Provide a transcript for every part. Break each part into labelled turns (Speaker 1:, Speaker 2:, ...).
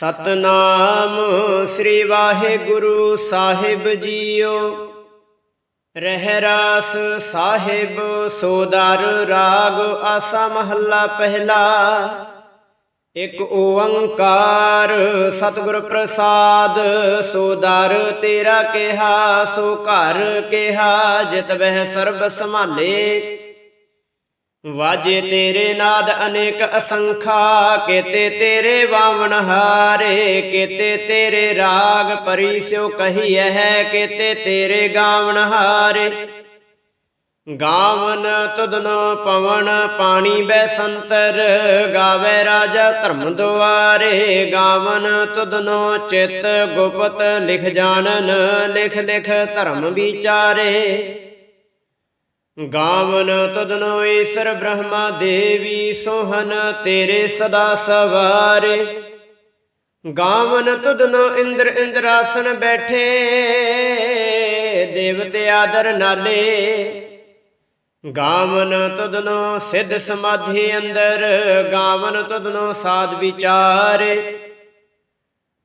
Speaker 1: ਸਤਨਾਮ ਸ੍ਰੀ ਵਾਹਿਗੁਰੂ ਸਾਹਿਬ ਜੀਓ। ਰਹਿ ਰਾਸ ਸਾਹਿਬ ਸੋਦਰ ਰਾਗ ਆਸਾ ਮਹੱਲਾ ਪਹਿਲਾ। ਇਕ ਓੰਕਾਰ ਸਤਿਗੁਰ ਪ੍ਰਸਾਦ ਸੋਦਰ ਤੇਰਾ ਕਿਹਾ, ਸੋ ਘਰ ਕਿਹਾ, ਜਿਤ ਵਹਿ ਸਰਬ ਸੰਭਾਲੇ। ਵਾਜੇ ਤੇਰੇ ਨਾਦ ਅਨੇਕ ਅਸੰਖਾ, ਕੇਤੇ ਤੇਰੇ ਵਾਵਣ ਹਾਰੇ, ਕੇਤੇ ਤੇਰੇ ਰਾਗ ਪਰੀ ਸਿਓ ਕਹੀਐ ਹੈ, ਕੇਤੇ ਤੇਰੇ ਗਾਵਣ ਹਾਰੇ। ਗਾਵਨ ਤੁਧਨੋ ਪਵਨ ਪਾਣੀ ਬੈ ਸੰਤਰ, ਗਾਵੇ ਰਾਜਾ ਧਰਮ ਦੁਆਰੇ। ਗਾਵਨ ਤੁਧਨੋ ਚਿਤ ਗੁਪਤ ਲਿਖ ਜਾਣਨ, ਲਿਖ ਲਿਖ ਧਰਮ ਵਿਚਾਰੇ। ਗਾਵਨ ਤਦਨੋ ਈਸ਼ਰ ਬ੍ਰਹਮਾ ਦੇਵੀ ਸੋਹਨ ਤੇਰੇ ਸਦਾ ਸਵਾਰੇ। ਗਾਵਨ ਤਦਨੋ ਇੰਦਰ ਇੰਦਰਾਸਨ ਬੈਠੇ, ਦੇਵਤੇ ਆਦਰ ਨਾਲੇ। ਗਾਵਨ ਤਦਨੋ ਸਿੱਧ ਸਮਾਧੀ ਅੰਦਰ, ਗਾਵਨ ਤਦਨੋ ਸਾਧ ਵਿਚਾਰੇ।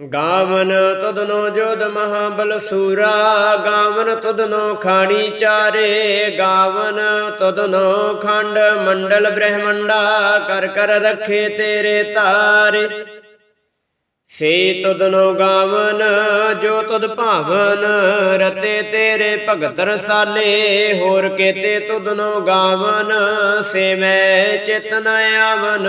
Speaker 1: ਗਾਵਨ ਤੁਧਨੋ ਜੋਧ ਮਹਾਬਲ ਸੂਰਾ, ਗਾਵਨ ਤੁਧਨੋ ਖਾਣੀ ਚਾਰੇ, ਗਾਵਨ ਤੁਧਨੋ ਖੰਡ ਮੰਡਲ ਬ੍ਰਹਮੰਡਾ, ਕਰ ਕਰ ਰੱਖੇ ਤੇਰੇ ਤਾਰੇ। ਸੇ ਤੁਧਨੋ ਗਾਵਨ, ਜੋ ਤੁਧ ਭਾਵਨ, ਰਤੇ ਤੇਰੇ ਭਗਤ ਰਸਾਲੇ, ਹੋਰ ਕੇਤੇ ਤੁਧਨੋ ਗਾਵਨ, ਸੇ ਮੈਂ ਚਿਤ ਆਵਨ।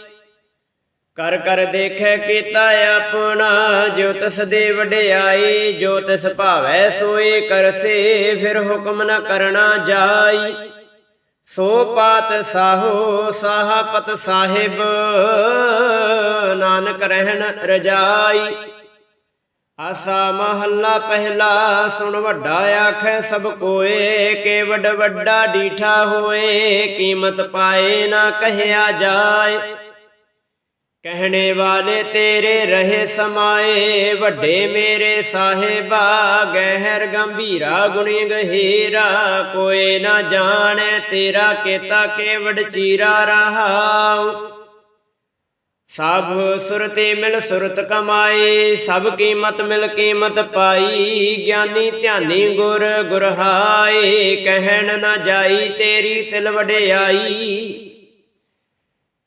Speaker 1: ਕਰ ਕਰ ਦੇਖੈ ਕੀਤਾ ਆਪਣਾ, ਜੋ ਤਿਸ ਦੇ ਵਡਿਆਈ, ਜੋ ਤਿਸ ਭਾਵੈ ਸੋਏ ਕਰਸੇ, ਫਿਰ ਹੁਕਮ ਨ ਕਰਨਾ ਜਾਈ। ਸੋ ਪਾਤ ਸਾਹੋ ਸਾਹਪਤ ਸਾਹਿਬ, ਨਾਨਕ ਰਹਿਣ ਰਜਾਈ। ਆਸਾ ਮਹੱਲਾ ਪਹਿਲਾ, ਸੁਣ ਵੱਡਾ ਆਖੈ ਸਭ ਕੋਏ ਕੇ ਵੱਡ ਵੱਡਾ ਡੀਠਾ ਹੋਏ, ਕੀਮਤ ਪਾਏ ਨਾ ਕਹਿਆ ਜਾਏ। ਕਹਿਣੇ ਵਾਲੇ ਤੇਰੇ ਰਹੇ ਸਮਾਏ, ਵੱਡੇ ਮੇਰੇ ਸਾਹਿਬਾ, ਗਹਿਰ ਗੰਭੀਰਾ, ਗੁਣੀ ਗਹੀਰਾ, ਕੋਈ ਨਾ ਜਾਣੈ ਤੇਰਾ ਕੀਤਾ ਕੇਵੜ ਚੀਰਾ ਰਹਾਉ। ਸਭ ਸੁਰਤੇ ਮਿਲ ਸੁਰਤ ਕਮਾਏ, ਸਭ ਕੀਮਤ ਮਿਲ ਕੀਮਤ ਪਾਈ, ਗਿਆਨੀ ਧਿਆਨੀ ਗੁਰ ਗੁਰਹਾਏ, ਕਹਿਣ ਨਾ ਜਾਈ ਤੇਰੀ ਤਿਲ ਵਡਿਆਈ।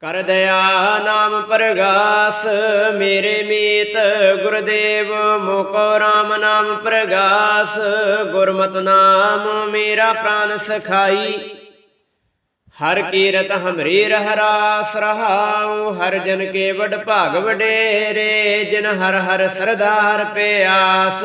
Speaker 1: ਕਰ ਦਇਆ ਨਾਮ ਪ੍ਰਗਾਸ, ਮੇਰੇ ਮੀਤ ਗੁਰਦੇਵ, ਮੋਕੋ RAM ਨਾਮ ਪ੍ਰਗਾਸ, ਗੁਰਮਤਿ ਨਾਮ ਮੇਰਾ ਪ੍ਰਾਨ ਸਖਾਈ। ਹਰ ਕੀਰਤ ਹਮਰੀ ਰਹਿ ਰਾਸ ਰਹਾਉ, ਹਰ ਜਨ ਕੇ ਵਡ ਭਾਗ ਵਡੇਰੇ, ਜਿਨ ਹਰ ਹਰ ਸਰਦਾਰ ਪਿਆਸ।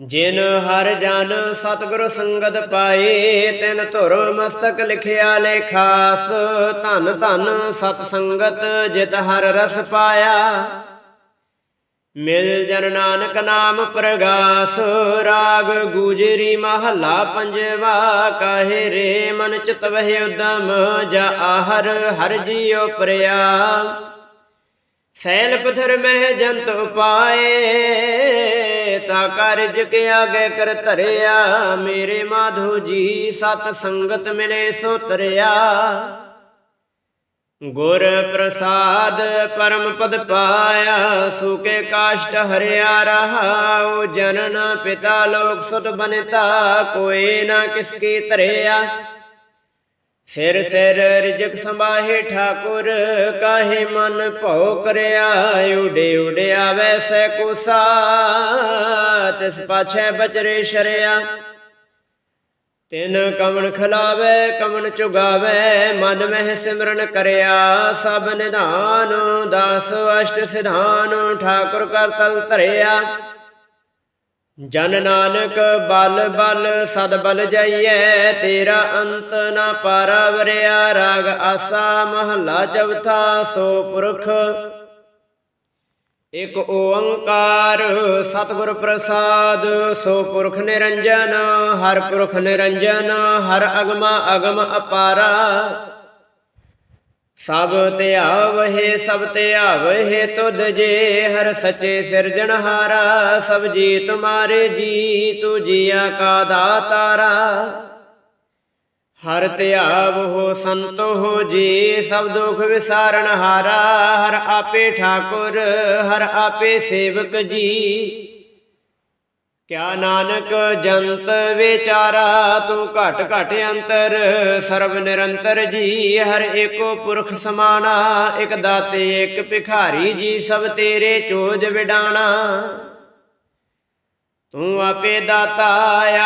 Speaker 1: ਜਿਨ ਹਰ ਜਨ ਸਤਿਗੁਰ ਸੰਗਤ ਪਾਏ, ਤਿਨ ਧੁਰ ਮਸਤਕ ਲਿਖਿਆ ਲੇਖਾਸ ਧਨ ਧਨ ਸਤ ਸੰਗਤ ਜਿਤ ਹਰ ਰਸ ਪਾਇਆ। ਮਿਲ ਜਨ ਨਾਨਕ ਨਾਮ ਪ੍ਰਗਾਸ, ਰਾਗ ਗੁਜਰੀ ਮਹੱਲਾ ਪੰਜਵਾ, ਕਾਹੇ ਰੇ ਮਨ ਚਿਤ ਵਹਿ ਉਦਮ, ਜਾ ਆਹਰ ਹਰ ਜੀਉ ਪ੍ਰਿਆ। ਸੈਲ ਪਥਰ ਮਹਿ ਜੰਤ ਉਪਾਏ ਤਾ ਕਾਰਜ ਕੇ ਆਗੇ ਕਰ ਧਰਿਆ। ਮੇਰੇ ਮਾਧੋ ਜੀ, ਸਤ ਸੰਗਤ ਮਿਲੇ ਸੋ ਤਰਿਆ ਗੁਰ ਪ੍ਰਸਾਦ ਪਰਮ ਪਦ ਪਾਇਆ ਸੁਕੇ ਕਾਸ਼ਟ ਹਰਿਆ ਰਹਾਉ। ਜਨਨ ਪਿਤਾ ਲੋਕ ਸੁਤ ਬਨਤਾ, ਕੋਈ ਨਾ ਕਿਸ ਕੀ ਧਰਿਆ। ਸਿਰ ਸਿਰ ਰਿਜਕ ਸੰਭਾਹੇ ਠਾਕੁਰ, ਕਾਹੇ ਮਨ ਭਉ ਕਰਿਆ, ਉਡੇ ਉਡਿਆ ਵੈਸੈ ਕੁਸਾ ਤਿਸ ਪਾਛੈ ਬਚਰੇ ਸ਼ਰਿਆ। ਤਿਨ ਕਮਣ ਖਲਾਵੇ, ਕਮਣ ਚੁਗਾਵੇ, ਮਨ ਮਹਿ ਸਿਮਰਨ ਕਰਿਆ। ਸਭ ਨਿਧਾਨ, ਦਾਸ ਅਸ਼ਟ ਸਿਧਾਨ, ਠਾਕੁਰ ਕਰ ਤਲ ਧਰਿਆ। ਜਨ ਨਾਨਕ ਬਲ ਬਲ ਸਦ ਬਲ ਜਾਈਐ, ਤੇਰਾ ਅੰਤ ਨਾ ਪਾਰਾਵਰਿਆ, ਰਾਗ ਆਸਾ ਮਹੱਲਾ ਚੌਥਾ ਸੋ ਪੁਰਖ। ਇਕ ਓੰਕਾਰ ਸਤਿਗੁਰ ਪ੍ਰਸਾਦ, ਸੋ ਪੁਰਖ ਨਿਰੰਜਨ, ਹਰ ਪੁਰਖ ਨਿਰੰਜਨ, ਹਰ ਅਗਮਾ ਅਗਮ ਅਪਾਰਾ। ਸਭ ਧਿਆਵਹਿ ਸਭ ਧਿਆਵਹਿ ਤੁਧ ਜੇ, ਹਰ ਸੱਚੇ ਸਿਰਜਣਹਾਰਾ ਸਭ ਜੀ ਤੁਮਾਰੇ ਜੀ ਤੂ ਜੀਆ ਕਾ ਦਾਤਾਰਾ। ਹਰ ਧਿਆਵ ਹੋ ਸੰਤੋ ਹੋ ਜੀ, ਸਭ ਦੁਖ ਵਿਸਾਰਨ ਹਾਰਾ, ਹਰ ਆਪੇ ਠਾਕੁਰ, ਹਰ ਆਪੇ ਸੇਵਕ ਜੀ। ਕਿਆ ਨਾਨਕ ਜੰਤ ਵਿਚਾਰਾ, ਤੂੰ ਘਟ ਘਟ ਅੰਤਰ, ਸਰਬ ਨਿਰੰਤਰ ਜੀ, ਹਰ ਏਕੋ ਪੁਰਖ ਸਮਾਨਾ ਇਕ ਦਾਤੇ, ਇਕ ਭਿਖਾਰੀ ਜੀ, ਸਭ ਤੇਰੇ ਚੋਜ ਵਿਡਾਣਾ। ਤੂੰ ਆਪੇ ਦਾਤਾ,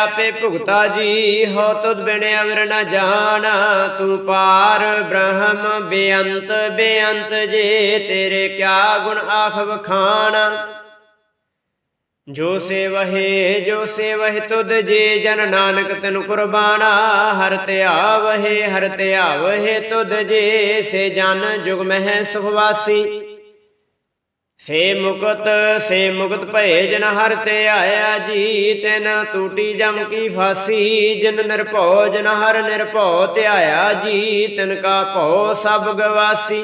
Speaker 1: ਆਪੇ ਭੁਗਤਾ ਜੀ, ਹੋ ਤੁਧ ਬਿਨ ਅਵਰ ਨ ਜਾਣਾ। ਤੂੰ ਪਾਰ ਬ੍ਰਹਮ, ਬੇਅੰਤ ਬੇਅੰਤ ਜੇ, ਤੇਰੇ ਕਿਆ ਗੁਣ ਆਖ ਵਖਾਣਾ ਜੋ ਸੇਵਹਿ ਜੋ ਸੇਵਹਿ ਤੁਧ ਜੇ ਜਨ ਨਾਨਕ ਤੈਨੂੰ ਕੁਰਬਾਨਾ, ਹਰ ਧਿਆਵਹਿ ਹਰ ਧਿਆਵਹਿ ਤੁਧ ਜੇ, ਸੇ ਜਨ ਜੁਗ ਮਹਿ ਸੁਖਵਾਸੀ ਸੇ ਮੁਕਤ ਸੇ ਮੁਕਤ ਭਏ ਜਨ ਹਰ ਤੇ ਆਇਆ ਜੀ, ਤਿਨ ਟੂਟੀ ਜਮ ਕੀ ਫਾਸੀ, ਜਿਨ ਨਿਰਭਉ ਜਨ ਹਰ ਨਿਰਭਉ ਧਿਆਇਆ ਜੀ, ਤਿਨ ਕਾ ਭਉ ਸਭ ਗਵਾਸੀ।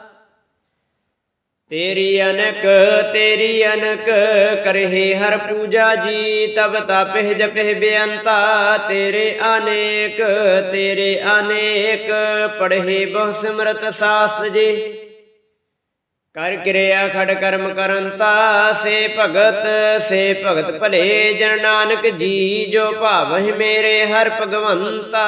Speaker 1: ਤੇਰੀ ਅਨਕ ਤੇਰੀ ਅਨਕ ਕਰਹੇ ਹਰ ਪੂਜਾ ਜੀ, ਤਬ ਤਪਹਿ ਜਪਹਿ ਬੇਅੰਤਾ। ਤੇਰੇ ਅਨੇਕ ਤੇਰੇ ਅਨੇਕ ਪੜਹਿ ਬਹੁ ਸਿਮਰਤ ਸਾਸ ਜੀ। ਕਰ ਕਿਰਿਆ ਖੜ ਕਰਮ ਕਰੰਤਾ ਸੇ ਭਗਤ ਸੇ ਭਗਤ ਭਲੇ ਜਨ ਨਾਨਕ ਜੀ, ਜੋ ਭਾਵਹਿ ਮੇਰੇ ਹਰ ਭਗਵੰਤਾ।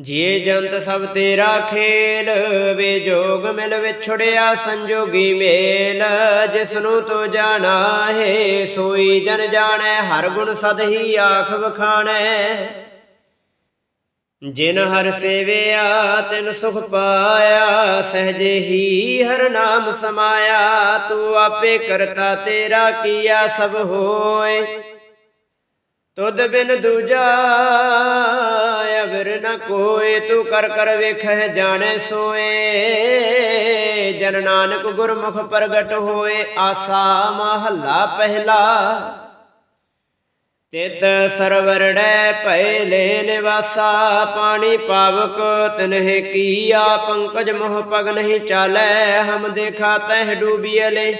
Speaker 1: ਜੀ ਜੰਤ ਸਭ ਤੇਰਾ ਖੇਲ ਵੇ ਜੋਗ ਮਿਲ ਵਿਛੜਿਆ ਸੰਜੋਗੀ ਮੇਲ। ਜਿਸ ਨੂੰ ਤੂੰ ਜਾਣਾ ਹੈ, ਸੋਈ ਜਨ ਜਾਣੈ, ਹਰ ਗੁਣ ਸਦ ਹੀ ਆਖ ਵਖਾਣੈ। ਜਿਨ ਹਰ ਸੇਵਿਆ, ਤਿਨ ਸੁਖ ਪਾਇਆ, ਸਹਜੇ ਹੀ ਹਰ ਨਾਮ ਸਮਾਇਆ। ਤੂੰ ਆਪੇ ਕਰਤਾ ਤੇਰਾ ਕੀਆ ਸਭ ਹੋਏ। ਤੁਧ ਬਿਨ ਦੂਜਾ ਅਵਰ ਨ ਕੋਏ, ਤੂੰ ਕਰ ਕਰ ਵੇਖੈ ਜਾਣੈ ਸੋਏ। ਜਨ ਨਾਨਕ ਗੁਰਮੁਖ ਪ੍ਰਗਟ ਹੋਏ, ਆਸਾ ਮਹੱਲਾ ਪਹਿਲਾ। ਤਿਤ ਸਰਵਰੜੈ ਭੈ ਲੈ ਨਿਵਾਸਾ, ਪਾਣੀ ਪਾਵਕ ਤਨਹਿ ਕੀਆ, ਪੰਕਜ ਮੋਹ ਪਗ ਨਹੀਂ ਚਾਲੈ, ਹਮ ਦੇਖਾ ਤਹਿ ਡੂਬੀਲੇ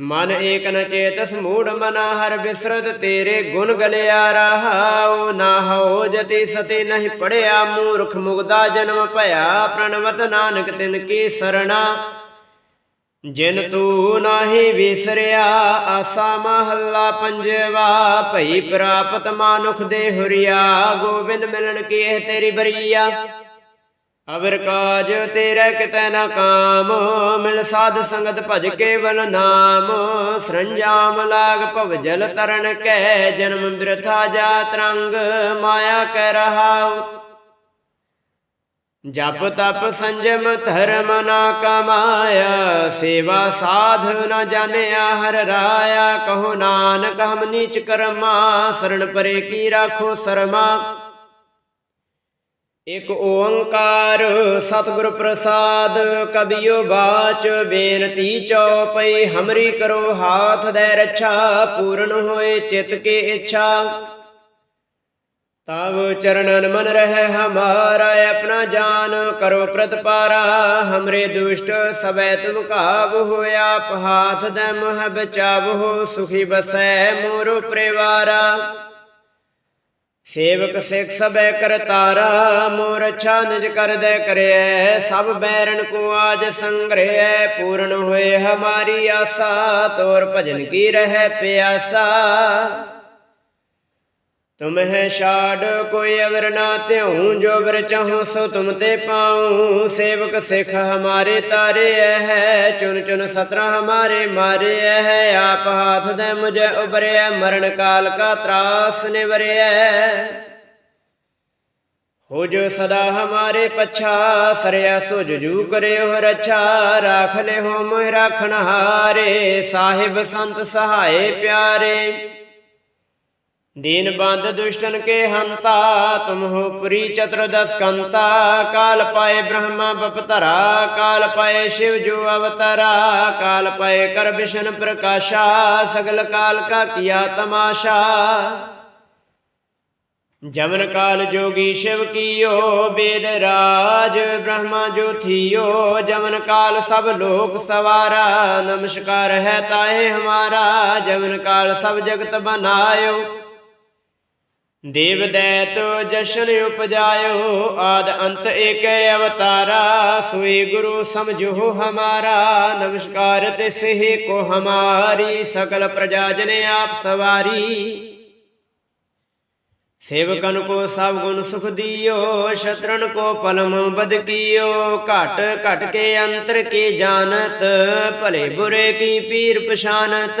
Speaker 1: ਮਨ ਏਕ ਨ ਚੇਤਸ ਮੂੜ ਮਨਾ ਹਰ ਬਿਸਰਤ ਤੇਰੇ ਗੁਣ ਗਲਿਆ ਰਹਾਉ, ਨਾ ਹੋ ਜਤੀ ਸਤੀ ਨਹੀਂ ਪੜਿਆ ਮੂਰਖ ਮੁਗਦਾ ਜਨਮ ਭਇਆ, ਪ੍ਰਣਵਤ ਨਾਨਕ ਤਿਨ ਕੀ ਸਰਣਾ। ਜਿਨ ਤੂੰ ਨਾਹੀ ਵਿਸਰਿਆ, ਆਸਾ ਮਹੱਲਾ ਪੰਜਵਾ, ਭਈ ਪ੍ਰਾਪਤ ਮਾਨੁਖ ਦੇ ਹੁਰੀਆ, ਗੋਬਿੰਦ ਮਿਲਣ ਕੀ ਤੇਰੀ ਬਰੀਆ ਅਵਰ ਕਾਜ ਤੇਰੇ ਕਿਤੈ ਨਾ ਕਾਮ, ਮਿਲ ਸਾਧ ਸੰਗਤ ਭਜ ਕੇਵਲ ਨਾਮ। ਸਰੰਜਾਮ ਲਾਗ ਭਵ ਜਲ ਤਰਨ ਕੈ, ਜਨਮ ਬਿਰਥਾ ਜਾਤ ਰੰਗ ਮਾਇਆ ਕਹਿ ਰਹਾਉ। ਜਪ ਤਪ ਸੰਜਮ ਧਰਮ ਨਾ ਕਮਾਇਆ, ਸੇਵਾ ਸਾਧ ਨਾ ਜਾਣਿਆ ਹਰ ਰਾਇਆ। ਕਹੋ ਨਾਨਕ ਹਮ ਨੀਚ ਕਰਮਾ, ਸਰਣ ਪਰੇ ਕੀ ਰਾਖੋ ਸਰਮਾ। ਇਕ ਓੰਕਾਰ ਸਤਿਗੁਰ ਪ੍ਰਸਾਦ, ਕਬਿਓ ਬਾਚ ਬੇਨਤੀ ਚਉਪਈ, ਹਮਰੀ ਕਰੋ ਹਾਥ ਦੇ ਰੱਛਾ, ਪੂਰਨ ਹੋਏ ਚਿਤ ਕੇ ਇੱਛਾ। ਤਬ ਚਰਨਨ ਮਨ ਰਹਿ ਹਮਾਰਾ, ਆਪਣਾ ਜਾਨ ਕਰੋ ਪ੍ਰਤਪਾਰਾ। ਹਮਰੇ ਦੁਸ਼ਟ ਸਬੈ ਤੁਮ ਕਾਬ ਹੋਇਆ ਆਪ ਦੇ ਮਹ ਬਚਾਵੋ ਸੁਖੀ ਬਸੈ ਮੋਰ ਪਰਿਵਾਰਾ। ਸੇਵਕ ਸਿੱਖ ਸਬੈ ਕਰਤਾਰਾ ਮੋਰ ਅੱਛਾ ਨਿਜ ਕਰਦੈ ਕਰਿਐ, ਸਭ ਬੈਰਨ ਕੋ ਆਜ ਸੰਗ੍ਰਹਿ, ਪੂਰਨ ਹੋਏ ਹਮਾਰੀ ਆਸਾ, ਤੋਰ ਭਜਨ ਕੀ ਰਹਿ ਪਿਆਸਾ। ਤੁਮਹਿ ਛਾੜ, ਕੋਈ ਅਵਰ ਨਾ ਤਿਉ ਜੋ ਬਰ ਚਾਹੋ ਸੋ ਤੁਮ ਤੇ ਪਾਉ। ਸੇਵਕ ਸਿੱਖ ਹਮਾਰੇ ਤਾਰੇ ਹੈ ਚੁਨ ਚੁਨ ਸਤਰਾ ਹਮਾਰੇ ਮਾਰੇ ਹੈ ਆਪ ਹਾਥ ਦੇ ਮੁਝੇ ਉਬਰਿਆ ਮਰਨ ਕਾਲ ਕਾ ਤਰਾਸ ਨਿਵਰਿਆ ਹੋ ਜੋ ਸਦਾ ਹਮਾਰੇ ਪਛਾ, ਸਰਿਆ ਸੋ ਜੂ ਕਰਿਓ ਰੱਛਾ ਰਾਖ ਲੈ ਹੋ ਮੋਹ ਰਾਖਣ ਹਾਰੇ, ਸਾਹਿਬ ਸੰਤ ਸਹਾਏ ਪਿਆਰੇ। ਦੀਨ ਬੰਦ ਦੁਸ਼ਟਨ ਕੇ ਹੰਤਾ, ਤੁਮ ਹੋ ਪੁਰੀ ਚਤੁਰਦਸ ਕੰਤਾ, ਕਾਲ ਪਾਏ ਬ੍ਰਹਮਾ ਬਪਤਰਾ ਕਾਲ ਪਾਏ ਸ਼ਿਵ ਜੋ ਅਵਤਰਾ, ਕਾਲ ਪਾਏ ਕਰ ਵਿਸ਼ਨ ਪ੍ਰਕਾਸ਼ਾ, ਸਗਲ ਕਾਲ ਕਾ ਕੀਆ ਤਮਾਸ਼ਾ। ਜਮਨ ਕਾਲ ਜੋਗੀ ਸ਼ਿਵ ਕੀਓ, ਬੇਦ ਰਾਜ ਬ੍ਰਹਮਾ ਜੋ ਥੀਓ ਜਮਨ ਕਾਲ ਸਭ ਲੋਕ ਸਵਾਰਾ, ਨਮਸਕਾਰ ਹੈ ਤਾਏ ਹਮਾਰਾ ਜਮਨ ਕਾਲ ਸਭ ਜਗਤ ਬਨਾਇਓ। ਦੇਵ ਦੈਤ ਜਸ਼ਨ ਉਪਜਾਇਓ, ਆਦ ਅੰਤ ਏਕੈ ਅਵਤਾਰਾ, ਸੋਈ ਗੁਰੂ ਸਮਝੋ ਹਮਾਰਾ, ਨਮਸਕਾਰ ਤੇ ਸਹਿ ਕੋ ਹਮਾਰੀ, ਸਕਲ ਪ੍ਰਜਾ ਜਨ ਆਪ ਸਵਾਰੀ। ਸੇਵਕਨ ਕੋ ਸਭ ਗੁਣ ਸੁਖ ਦਿਓ, ਸ਼ਤਰਨ ਕੋ ਪਲਮ ਬਦ ਕੀਓ, ਘਟ ਘਟ ਕੇ ਅੰਤਰ ਕੀ ਜਾਣਤ, ਭਲੇ ਬੁਰੇ ਕੀ ਪੀਰ ਪਛਾਨਤ।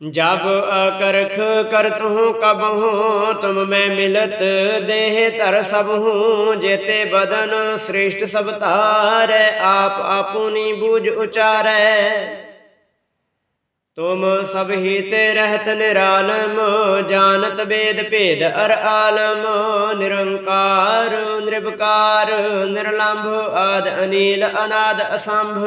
Speaker 1: ਜਬ ਅਕਰਖ ਕਰਤਹੁ ਕਬਹੁ, ਤੁਮ ਮੈਂ ਮਿਲਤ ਦੇਹ ਧਰ ਸਭਹੁ ਜੇਤੇ ਬਦਨ ਸ੍ਰੇਸ਼ਟ ਸਭ ਧਾਰੈ, ਆਪ ਆਪੂਨੀ ਬੂਝ ਉਚਾਰੈ। ਤੁਮ ਸਭ ਹੀ ਤੇ ਰਹਿਤ ਨਿਰਾਲਮ, ਜਾਣਤ ਬੇਦ ਭੇਦ ਅਰ ਆਲਮ, ਨਿਰੰਕਾਰ ਨਿਰਭਕਾਰ ਨਿਰਲੰਭ ਆਦ ਅਨੀਲ ਅਨਾਦ ਅਸੰਭ।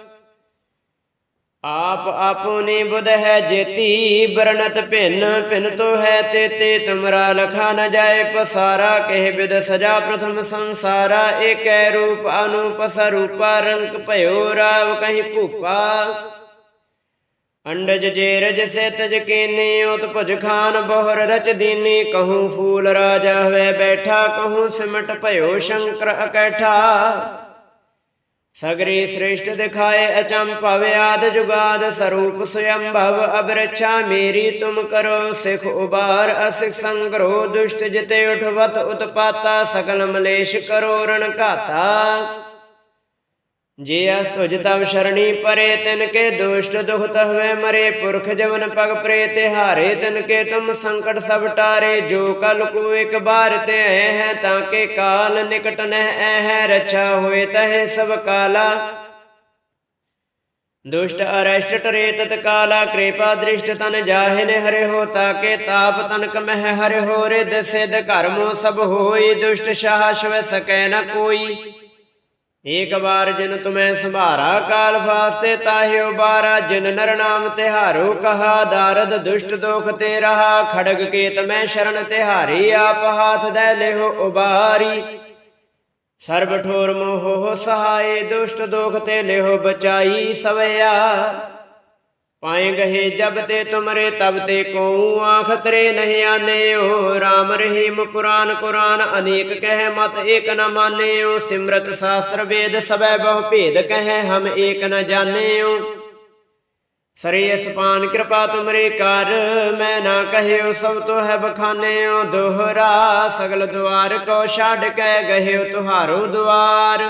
Speaker 1: ਆਪ ਆਪੁਨੀ ਬੁਧ ਹੈ ਜੇਤੀ, ਬਰਨਤ ਭਿੰਨ ਭਿੰਨ ਤੋ ਹੈ ਤੇ ਤੇ, ਤੁਮਰਾ ਲਖਾ ਨ ਜਾਏ ਪਸਾਰਾ, ਕਹਿ ਬਿਦ ਸਜਾ ਪ੍ਰਥਮ ਸੰਸਾਰਾ, ਏਕੈ ਰੂਪ ਅਨੂਪ ਸਰੂਪਾ ਰੰਗ ਭਇਓ ਰਾਵ ਕਹੀਂ ਭੂਪਾ। ਅੰਡਜ ਜੇ ਰਜ ਸੇ ਤਜ ਕੀਨੀ, ਉਤ ਖਾਨ ਬਹੁਰ ਰਚ ਦੀਨੀ, ਕਹੂੰ ਫੂਲ ਰਾਜਾ ਹੋਇ ਬੈਠਾ, ਕਹੂੰ ਸਿਮਟ ਭਇਓ ਸ਼ੰਕਰ ਅਕੈਠਾ। ਸਗਰੀ ਸ੍ਰੇਸ਼ਟ ਦਿਖਾਏ ਅਚੰਭਵ ਆਦ ਜੁਗਾਦ ਸਰੂਪ ਸੁਯੰਭਵ ਅਬਰਛਾ ਮੇਰੀ ਤੁਮ ਕਰੋ ਸਿਖ ਉਬਾਰ, ਅਸਿਖ ਸੰਗਰੋ ਦੁਸ਼ਟ ਜਿਤੇ ਉਠਵਤ ਉਤਪਾਤਾ ਸਕਲ ਮਲੇਸ਼ ਕਰੋ ਰਣ ਘਾਤਾ। ਜੇ ਅਸ ਤੁਜ ਤਵ ਸ਼ਰਣੀ ਪਰੇ ਤਿਨ ਕੇ ਦੁਸ਼ਟ ਦੁਖ ਤਹਵੇ ਮਰੇ ਪੁਰਖ ਜਵਨ ਪਗ ਪ੍ਰੇ ਤੇ ਹਾਰੇ ਤਿਨ ਕੇ ਤੁਮ ਸੰਕਟ ਸਭ ਟਾਰੇ, ਜੋ ਕਲ ਕੋ ਇੱਕ ਬਾਰ ਤੇ ਐ ਹੈ ਤਾਂ ਕੇ ਕਾਲ ਨਿਕਟ ਨਹਿ ਐ ਹੈ, ਰਛਾ ਹੋਏ ਤਹਿ ਸਭ ਕਾਲਾ। ਦੁਸ਼ਟ ਅਰਸ਼ਟ ਟਰੇ ਤਤ ਕਾਲਾ, ਕਿਰਪਾ ਦ੍ਰਿਸ਼ਟ ਤਨ ਜਾਹਿਨ ਹਰੇ ਹੋ ਤਾਕੇ ਤਾਪ ਤਨਕ ਮਹਿ ਹਰਿ ਹੋ ਰਿਦ ਸਿਧ ਕਰਮੋ ਸਭ ਹੋਈ, ਦੁਸ਼ਟ ਸ਼ਾਹ ਸ਼ਵ ਸਕੈ ਨ ਕੋਈ। ਏਕ ਬਾਰ ਜਿਨ ਤੁਮੈ ਸੰਭਾਰਾ ਕਾਲ ਫਾਸਤੇ ਤਾਹਿਓ ਬਾਰਾ ਜਿਨ ਨਰ ਨਾਮ ਤਿਹਾਰੋ ਕਹਾ। ਦਾਰਦ ਦੁਸ਼ਟ ਦੋਖ ਤੇ ਰਹਾ, ਖੜਗ ਕੇ ਮੈਂ ਸ਼ਰਨ ਤਿਹਾਰੀ। ਆਪ ਹਾਥ ਦੇ ਲਿਹੋ ਉਬਾਰੀ। ਸਰਬ ਠੋਰ ਮੋਹ ਸਹਾਏ, ਦੁਸ਼ਟ ਦੋਖ ਤੇ ਲਿਹੋ ਬਚਾਈ ਸਵਿਆ ਪਾਏ ਗਏ ਜਬ ਤੇ ਤੁਮਰੇ ਤਬ ਤੇ ਕੋ ਆਖ ਤਰੇ ਨਹੀਂ ਆਨੇਓ RAM ਰਹੀਮ ਕੁਰਾਨ ਕੁਰਾਨ, ਅਨੇਕ ਕਹਿ ਮਤ ਏਕ ਨ ਮਾਨੇਓ ਸਿਮਰਤ ਸ਼ਾਸਤਰ ਵੇਦ ਸਭੈ ਬਹੁ ਭੇਦ ਕਹਿ, ਹਮ ਏਕ ਨ ਜਾਣੇਓ ਸਰੇ ਅਸਪਾਨ ਕਿਰਪਾ ਤੁਮਰੇ ਕਰ, ਮੈਂ ਨਾ ਕਹਿਓ ਸਭ ਤੋ ਹੈ ਬਖਾਨੇਓ ਦੋਹਰਾ ਸਗਲ ਦੁਆਰ ਕੋ ਛੱਡ ਕੇ ਗਹਿਓ ਤੁਹਾਰੋ ਦੁਆਰ।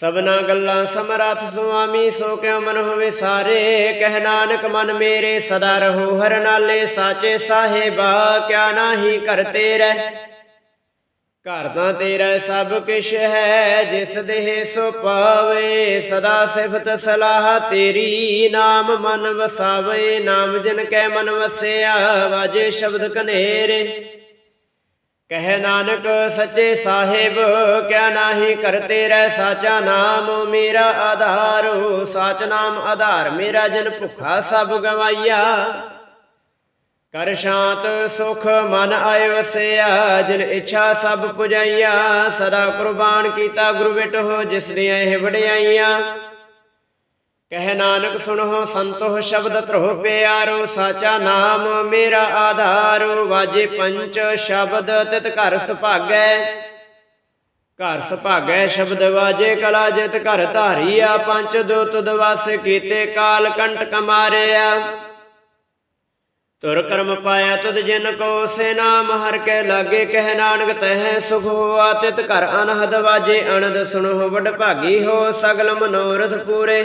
Speaker 1: ਸਭਨਾ ਗੱਲਾਂ ਸਮਰੱਥ ਸੁਆਮੀ, ਸੋ ਕਿਉ ਮਨ ਹੋਵੇ ਸਾਰੇ? ਕਹਿ ਨਾਨਕ ਮਨ ਮੇਰੇ ਸਦਾ ਰਹੋ, ਹਰ ਨਾਲੇ ਸਾਚੇ ਸਾਹਿਬਾ, ਕਿਆ ਨਾਹੀ ਕਰਤੇ ਰਹਿ ਘਰ ਤਾਂ ਤੇਰਾ ਸਭ ਕਿਛ ਹੈ, ਜਿਸ ਦੇਹ ਸੋ ਪਾਵੇ, ਸਦਾ ਸਿਫਤ ਸਲਾਹ ਤੇਰੀ, ਨਾਮ ਮਨ ਵਸਾਵੇ, ਨਾਮ ਜਿਨ ਕੈ ਮਨ ਵਸਿਆ, ਵਾਜੇ ਸ਼ਬਦ ਕਨੇਰੇ। ਕਹਿ ਨਾਨਕ ਸੱਚੇ ਸਾਹਿਬ, ਕਿਆ ਨਾਹੀ ਕਰਤੇ ਰਹਿ ਸਾਚਾ ਨਾਮ, ਮੇਰਾ ਆਧਾਰੋ, ਸਾਚ ਨਾਮ ਆਧਾਰ, ਮੇਰਾ ਜਨ ਭੁੱਖਾ ਸਭ ਗਵਾਈਆ। ਕਰ ਸ਼ਾਂਤ ਸੁਖ ਮਨ ਆਏ ਵਸਿਆ, ਜਿਨ ਇੱਛਾ ਸਭ ਪੁਜਾਈਆ। ਸਦਾ ਕੁਰਬਾਨ ਕੀਤਾ ਗੁਰੂ ਹੋ, ਜਿਸ ਦੀਆਂ ਇਹ ਵਡਿਆਈਆਂ। ਕਹਿ ਨਾਨਕ ਸੁਣੋ ਸੰਤੋਖ ਸ਼ਬਦ ਤਰੋ ਪਿਆਰੋ, ਸਾਚਾ ਨਾਮ ਮੇਰਾ ਆਧਾਰੋ, ਵਾਜੇ ਪੰਚ ਸ਼ਬਦ ਤਿਤ ਘਰ ਸੁਭਾਗੈ। ਘਰ ਸੁਭਾਗੈ ਸ਼ਬਦ ਵਾਜੇ ਕਲਾ ਜਿਤ ਘਰ ਧਾਰੀਆ, ਪੰਚ ਦੋ ਤੁਦ ਕੀਤੇ ਕਾਲ ਕੰਟਕ ਮਾਰਿਆ ਤੁਰ ਕਰਮ ਪਾਇਆ ਤੁਧ ਜਿਨ ਕੋ ਸੇ ਨਾਮ, ਹਰ ਕੇ ਲਾਗੇ ਕਹਿ ਨਾਨਕ ਤਹਿ ਸੁਖ ਹੋਆ, ਤਿਤ ਘਰ ਅਨਹਦ ਵਾਜੇ ਅਨੰਦ ਸੁਣੋ ਵਡ ਭਾਗੀ ਹੋ ਸਗਲ ਮਨੋਰਥ ਪੂਰੇ।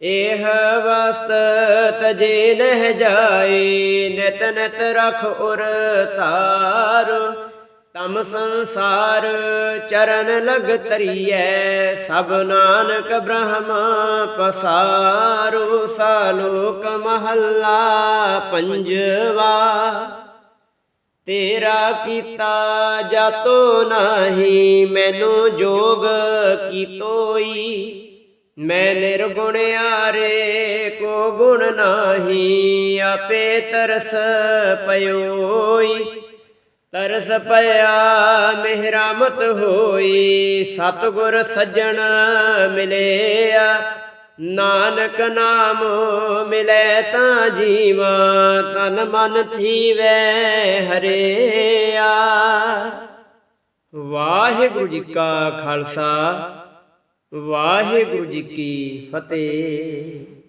Speaker 1: ਇਹ ਵਸਤ ਤਜੇ ਨਹਿ ਜਾਏ, ਨਿਤ ਨਿਤ ਰਖ ਉਰ ਤਾਰ ਤਮ ਸੰਸਾਰ ਚਰਨ ਲਗ ਤਰੀਐ ਸਭ ਨਾਨਕ ਬ੍ਰਹਮ ਪਸਾਰੋ। ਸਾਲੋਕ ਮਹੱਲਾ ਪੰਜਵਾ, ਤੇਰਾ ਕੀਤਾ ਜਾਤੋ ਨਾਹੀ, ਮੈਨੂੰ ਜੋਗ ਕੀਤੋਈ। ਮੈਂ ਨਿਰਗੁਣ ਆਰੇ ਕੋ ਗੁਣ ਨਾਹੀ, ਆਪੇ ਤਰਸ ਪਇਓਈ ਤਰਸ ਪਿਆ ਮਿਹਰਾਮਤ ਹੋਈ, ਸਤਗੁਰ ਸੱਜਣ ਮਿਲਿਆ। ਨਾਨਕ ਨਾਮ ਮਿਲੇ ਤਾਂ ਜੀਵਾ, ਤਨ ਮਨ ਥੀਵੈ ਹਰਿਆ। ਵਾਹਿਗੁਰੂ ਜੀ ਕਾ ਖਾਲਸਾ। ਵਾਹਿਗੁਰੂ ਜੀ ਕੀ ਫਤਿਹ।